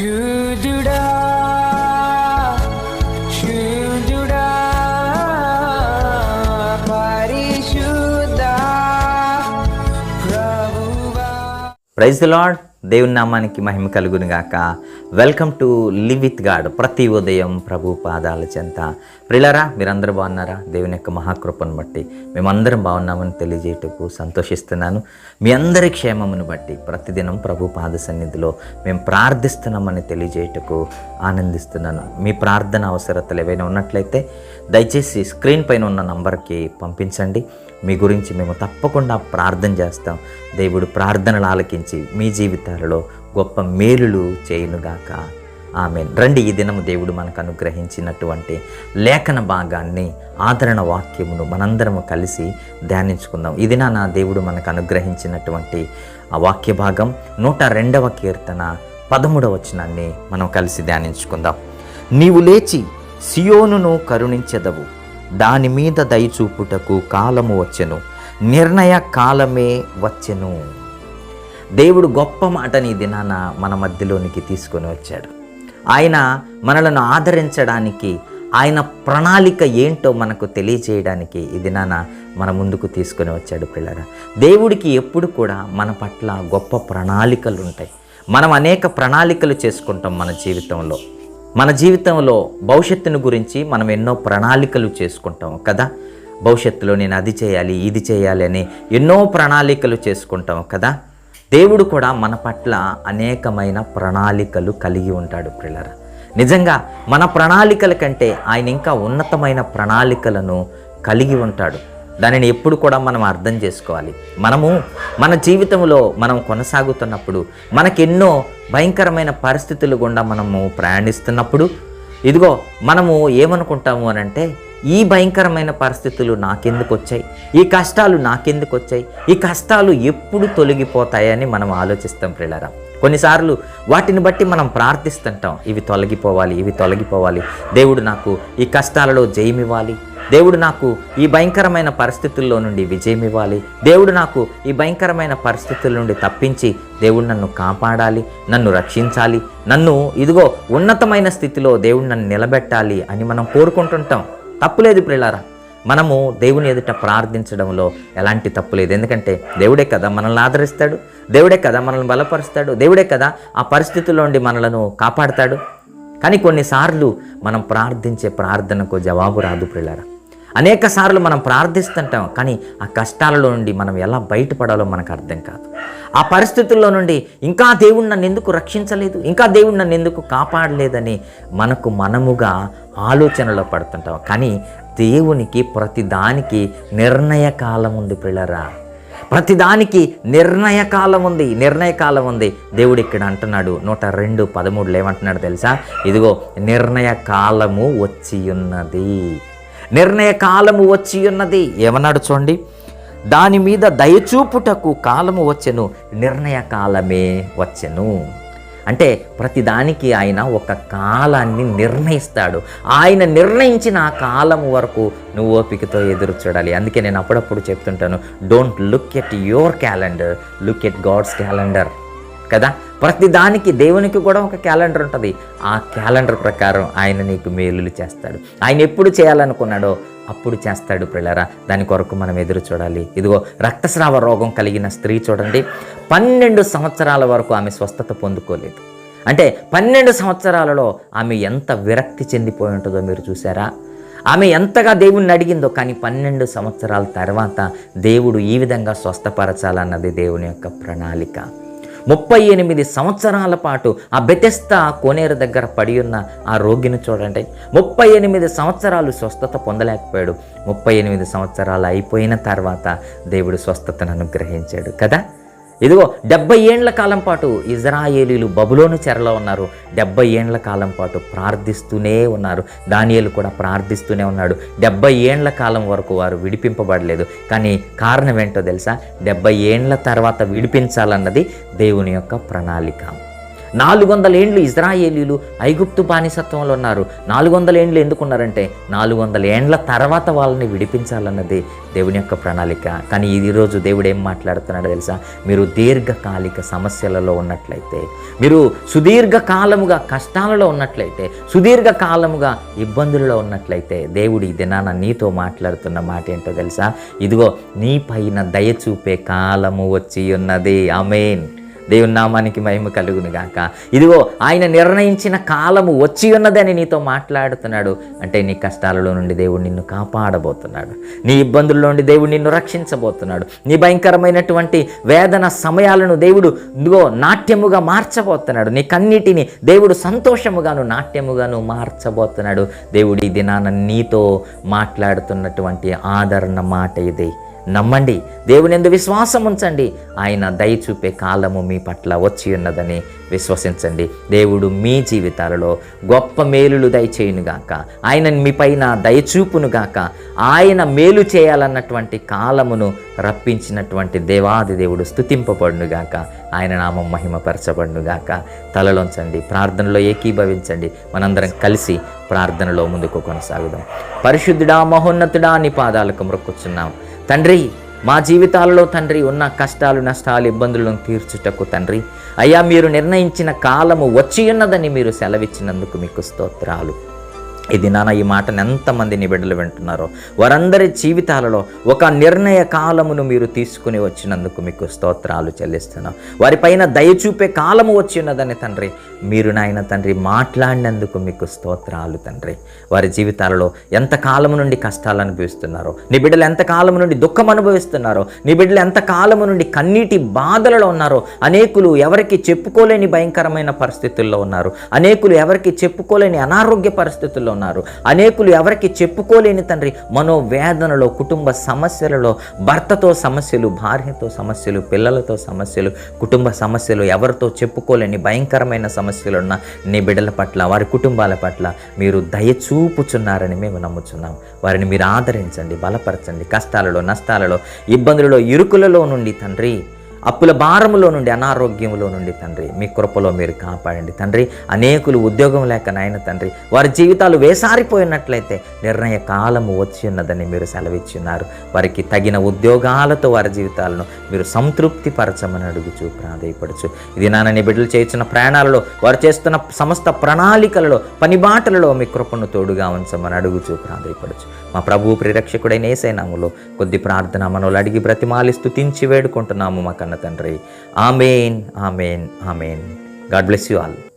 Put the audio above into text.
శూదుడా శూదుడా పరిశుద్ధ ప్రభువా. Praise Lord. దేవుని నామానికి మహిమ కలుగును గాక welcome to live with God ప్రతి ఉదయం ప్రభు పాదాల చెంత. ప్రిలరా మీరందరూ బాగున్నారా? దేవుని యొక్క మహాకృపను బట్టి మేమందరం బాగున్నామని తెలియజేయటకు సంతోషిస్తున్నాను. మీ అందరి క్షేమమును బట్టి ప్రతిదినం ప్రభు పాద సన్నిధిలో మేము ప్రార్థిస్తున్నామని తెలియజేయటకు ఆనందిస్తున్నాను. మీ ప్రార్థన అవసరతలు ఏవైనా ఉన్నట్లయితే దయచేసి స్క్రీన్ పైన ఉన్న నంబర్కి పంపించండి. మీ గురించి మేము తప్పకుండా ప్రార్థన చేస్తాం. దేవుడు ప్రార్థనలు ఆలకించి మీ జీవితాలలో గొప్ప మేలులు చేయునుగాక. ఆమె రండి ఈ దినము దేవుడు మనకు అనుగ్రహించినటువంటి లేఖన భాగాన్ని ఆదరణ వాక్యమును మనందరము కలిసి ధ్యానించుకుందాం. ఇది నా దేవుడు మనకు అనుగ్రహించినటువంటి ఆ వాక్య భాగం నూట రెండవ కీర్తన పదమూడవ వచనాన్ని మనం కలిసి ధ్యానించుకుందాం. నీవు లేచి సియోనును కరుణించెదవు. దాని మీద దయచూపుటకు కాలము వచ్చెను. నిర్ణయ కాలమే వచ్చెను. దేవుడు గొప్ప మాటని దినాన మన మధ్యలోనికి తీసుకొని వచ్చాడు. ఆయన మనలను ఆదరించడానికి ఆయన ప్రణాళిక ఏంటో మనకు తెలియజేయడానికి ఇది నాన్న మన ముందుకు తీసుకొని వచ్చాడు పిల్లరా. దేవుడికి ఎప్పుడు కూడా మన పట్ల గొప్ప ప్రణాళికలు ఉంటాయి మనం అనేక ప్రణాళికలు చేసుకుంటాం మన జీవితంలో. మన జీవితంలో భవిష్యత్తును గురించి మనం ఎన్నో ప్రణాళికలు చేసుకుంటాం కదా? భవిష్యత్తులో నేను అది చేయాలి ఇది చేయాలి అని ఎన్నో ప్రణాళికలు చేసుకుంటాం కదా? దేవుడు కూడా మన పట్ల అనేకమైన ప్రణాళికలు కలిగి ఉంటాడు పిల్లర నిజంగా మన ప్రణాళికల కంటే ఆయన ఇంకా ఉన్నతమైన ప్రణాళికలను కలిగి ఉంటాడు. దానిని ఎప్పుడు కూడా మనం అర్థం చేసుకోవాలి. మనము మన జీవితంలో మనం కొనసాగుతున్నప్పుడు మనకెన్నో భయంకరమైన పరిస్థితులు గుండా మనము ప్రయాణిస్తున్నప్పుడు ఇదిగో మనము ఏమనుకుంటాము అని అంటే ఈ భయంకరమైన పరిస్థితులు నాకెందుకు వచ్చాయి? ఈ కష్టాలు నాకెందుకు వచ్చాయి? ఈ కష్టాలు ఎప్పుడు తొలగిపోతాయని మనం ఆలోచిస్తాం ప్రిలరా కొన్నిసార్లు వాటిని బట్టి మనం ప్రార్థిస్తుంటాం. ఇవి తొలగిపోవాలి ఇవి తొలగిపోవాలి. దేవుడు నాకు ఈ కష్టాలలో జయమివ్వాలి. దేవుడు నాకు ఈ భయంకరమైన పరిస్థితుల్లో నుండి విజయం ఇవ్వాలి. దేవుడు నాకు ఈ భయంకరమైన పరిస్థితుల నుండి తప్పించి దేవుడు నన్ను కాపాడాలి నన్ను రక్షించాలి. నన్ను ఇదిగో ఉన్నతమైన స్థితిలో దేవుడు నన్ను నిలబెట్టాలి అని మనం కోరుకుంటుంటాం. తప్పులేదు పిల్లారా మనము దేవుని ఎదుట ప్రార్థించడంలో ఎలాంటి తప్పు లేదు. ఎందుకంటే దేవుడే కదా మనల్ని ఆదరిస్తాడు. దేవుడే కదా మనల్ని బలపరుస్తాడు. దేవుడే కదా ఆ పరిస్థితుల్లో నుండి మనలను కాపాడతాడు. కానీ కొన్నిసార్లు మనం ప్రార్థించే ప్రార్థనకు జవాబు రాదు ప్రిలారా అనేక సార్లు మనం ప్రార్థిస్తుంటాం కానీ ఆ కష్టాలలో నుండి మనం ఎలా బయటపడాలో మనకు అర్థం కాదు. ఆ పరిస్థితుల్లో నుండి ఇంకా దేవుడు నన్ను ఎందుకు రక్షించలేదు? ఇంకా దేవుడు నన్ను ఎందుకు కాపాడలేదని మనకు మనముగా ఆలోచనలో పడుతుంటాం. కానీ దేవునికి ప్రతిదానికి నిర్ణయ కాలం ఉంది పిల్లరా. ప్రతిదానికి నిర్ణయకాలం ఉంది నిర్ణయకాలం ఉంది. దేవుడు ఇక్కడ అంటున్నాడు నూట రెండు పదమూడులో ఏమంటున్నాడు తెలుసా? ఇదిగో నిర్ణయ కాలము వచ్చి ఉన్నది. నిర్ణయ కాలము వచ్చి ఉన్నది. ఏమన్నాడు చూడండి? దాని మీద దయచూపుటకు కాలము వచ్చెను నిర్ణయ కాలమే వచ్చెను. అంటే ప్రతిదానికి ఆయన ఒక కాలాన్ని నిర్ణయిస్తాడు. ఆయన నిర్ణయించిన ఆ కాలం వరకు నువ్వు ఓపికతో ఎదురు చూడాలి. అందుకే నేను అప్పుడప్పుడు చెప్తుంటాను don't look at your calendar look at God's calendar కదా? ప్రతిదానికి దేవునికి కూడా ఒక క్యాలెండర్ ఉంటుంది. ఆ క్యాలెండర్ ప్రకారం ఆయన నీకు మేలులు చేస్తాడు. ఆయన ఎప్పుడు చేయాలనుకున్నాడో అప్పుడు చేస్తాడు ప్రిలరా. దాని కొరకు మనం ఎదురు చూడాలి. ఇదిగో రక్తస్రావ రోగం కలిగిన స్త్రీ చూడండి. పన్నెండు సంవత్సరాల వరకు ఆమె స్వస్థత పొందుకోలేదు. అంటే పన్నెండు సంవత్సరాలలో ఆమె ఎంత విరక్తి చెందిపోయి ఉంటుందో మీరు చూసారా ఆమె ఎంతగా దేవుణ్ణి అడిగిందో కానీ పన్నెండు సంవత్సరాల తర్వాత దేవుడు ఈ విధంగా స్వస్థపరచాలన్నది దేవుని యొక్క ప్రణాళిక. ముప్పై ఎనిమిది సంవత్సరాల పాటు ఆ బెతెస్త కోనేరు దగ్గర పడి ఉన్న ఆ రోగిని చూడండి. ముప్పై ఎనిమిది సంవత్సరాలు స్వస్థత పొందలేకపోయాడు. ముప్పై ఎనిమిది సంవత్సరాలు అయిపోయిన తర్వాత దేవుడు స్వస్థతను అనుగ్రహించాడు కదా? ఇదిగో డెబ్బై ఏండ్ల కాలం పాటు ఇజ్రాయేలీలు బబులోను చెరలో ఉన్నారు. డెబ్బై ఏండ్ల కాలం పాటు ప్రార్థిస్తూనే ఉన్నారు. దానియలు కూడా ప్రార్థిస్తూనే ఉన్నాడు. డెబ్బై ఏండ్ల కాలం వరకు వారు విడిపింపబడలేదు. కానీ కారణం ఏంటో తెలుసా? డెబ్బై ఏండ్ల తర్వాత విడిపించాలన్నది దేవుని యొక్క ప్రణాళిక. నాలుగు వందల ఏండ్లు ఇజ్రాయేలీలు ఐగుప్తు బానిసత్వంలో ఉన్నారు. నాలుగు వందల ఏండ్లు ఎందుకున్నారంటే నాలుగు వందల ఏండ్ల తర్వాత వాళ్ళని విడిపించాలన్నది దేవుని యొక్క ప్రణాళిక. కానీ ఈరోజు దేవుడు ఏం మాట్లాడుతున్నాడో తెలుసా? మీరు దీర్ఘకాలిక సమస్యలలో ఉన్నట్లయితే మీరు సుదీర్ఘకాలముగా కష్టాలలో ఉన్నట్లయితే సుదీర్ఘకాలముగా ఇబ్బందులలో ఉన్నట్లయితే దేవుడు ఈ దినాన నీతో మాట్లాడుతున్న మాట ఏంటో తెలుసా? ఇదిగో నీ పైన దయ చూపే కాలము వచ్చి ఉన్నది. ఆమెన్. దేవుని నామానికి మహిమ కలుగును గాక. ఇదిగో ఆయన నిర్ణయించిన కాలము వచ్చి ఉన్నదని నీతో మాట్లాడుతున్నాడు. అంటే నీ కష్టాలలో నుండి దేవుడు నిన్ను కాపాడబోతున్నాడు. నీ ఇబ్బందుల్లో నుండి దేవుడు నిన్ను రక్షించబోతున్నాడు. నీ భయంకరమైనటువంటి వేదన సమయాలను దేవుడు ఇదిగో నాట్యముగా మార్చబోతున్నాడు. నీ కన్నిటిని దేవుడు సంతోషముగాను నాట్యముగాను మార్చబోతున్నాడు. దేవుడు ఈ దినాన నీతో మాట్లాడుతున్నటువంటి ఆదరణ మాట ఇది. నమ్మండి. దేవుని ఎందు విశ్వాసం ఉంచండి. ఆయన దయ చూపే కాలము మీ పట్ల వచ్చి ఉన్నదని విశ్వసించండి. దేవుడు మీ జీవితాలలో గొప్ప మేలులు దయచేయునుగాక. ఆయన మీ పైన దయచూపునుగాక ఆయన మేలు చేయాలన్నటువంటి కాలమును రప్పించినటువంటి దేవాది దేవుడు స్థుతింపబడునుగాక ఆయన నామం మహిమపరచబడునుగాక. తలలోంచండి. ప్రార్థనలో ఏకీభవించండి. మనందరం కలిసి ప్రార్థనలో ముందుకు కొనసాగుదాం. పరిశుద్ధుడా మహోన్నతుడా నీ పాదాలకు మొక్కుచున్నాం తండ్రి మా జీవితాలలో తండ్రి ఉన్న కష్టాలు నష్టాలు ఇబ్బందులను తీర్చుటకు తండ్రి. అయ్యా మీరు నిర్ణయించిన కాలము వచ్చి ఉన్నదని మీరు సెలవిచ్చినందుకు మీకు స్తోత్రాలు. ఇది నాన్న ఈ మాటను ఎంతమంది నీ బిడ్డలు వింటున్నారో. వారందరి జీవితాలలో ఒక నిర్ణయ కాలమును మీరు తీసుకుని వచ్చినందుకు మీకు స్తోత్రాలు చెల్లిస్తున్నాం. వారిపైన దయచూపే కాలము వచ్చి ఉన్నదని తండ్రి మీరు నాయన తండ్రి మాట్లాడినందుకు మీకు స్తోత్రాలు తండ్రి. వారి జీవితాలలో ఎంత కాలము నుండి కష్టాలు అనుభవిస్తున్నారో నీ బిడ్డలు ఎంత కాలము నుండి దుఃఖం అనుభవిస్తున్నారో నీ బిడ్డలు ఎంత కాలము నుండి కన్నీటి బాధలలో ఉన్నారో అనేకులు ఎవరికి చెప్పుకోలేని భయంకరమైన పరిస్థితుల్లో ఉన్నారు. అనేకులు ఎవరికి చెప్పుకోలేని అనారోగ్య పరిస్థితుల్లో ఉన్నారు. అనేకులు ఎవరికి చెప్పుకోలేని తండ్రి మనోవేదనలో కుటుంబ సమస్యలలో భర్తతో సమస్యలు భార్యతో సమస్యలు పిల్లలతో సమస్యలు కుటుంబ సమస్యలు ఎవరితో చెప్పుకోలేని భయంకరమైన సమస్యలు ఉన్న నీ బిడ్డల పట్ల వారి కుటుంబాల పట్ల మీరు దయ చూపుచున్నారని మేము నమ్ముచున్నాం. వారిని మీరు ఆదరించండి బలపరచండి. కష్టాలలో నష్టాలలో ఇబ్బందులలో ఇరుకులలో నుండి తండ్రి అప్పుల భారములో నుండి అనారోగ్యంలో నుండి తండ్రి మీ కృపలో మీరు కాపాడండి తండ్రి. అనేకులు ఉద్యోగం లేక నాయన తండ్రి వారి జీవితాలు వేసారిపోయినట్లయితే నిర్ణయ కాలము వచ్చి ఉన్నదని మీరు సెలవిచ్చున్నారు వారికి తగిన ఉద్యోగాలతో వారి జీవితాలను మీరు సంతృప్తి పరచమని అడుగుచు ప్రాధేయపడుచు. ఇది నాన్నని బిడ్డలు చేస్తున్న ప్రయాణాలలో వారు చేస్తున్న సమస్త ప్రణాళికలలో పనిబాటలలో మీ కృపను తోడుగా ఉంచమని అడుగుచు ప్రాధేయపడుచు. మా ప్రభువు ప్రిరక్షకుడైన ఏసైనాములో కొద్ది ప్రార్థన మనలు అడిగి బ్రతిమాలి స్థుతించి వేడుకుంటున్నాము మా కన్న తండ్రి. Amen amen amen. God bless you all.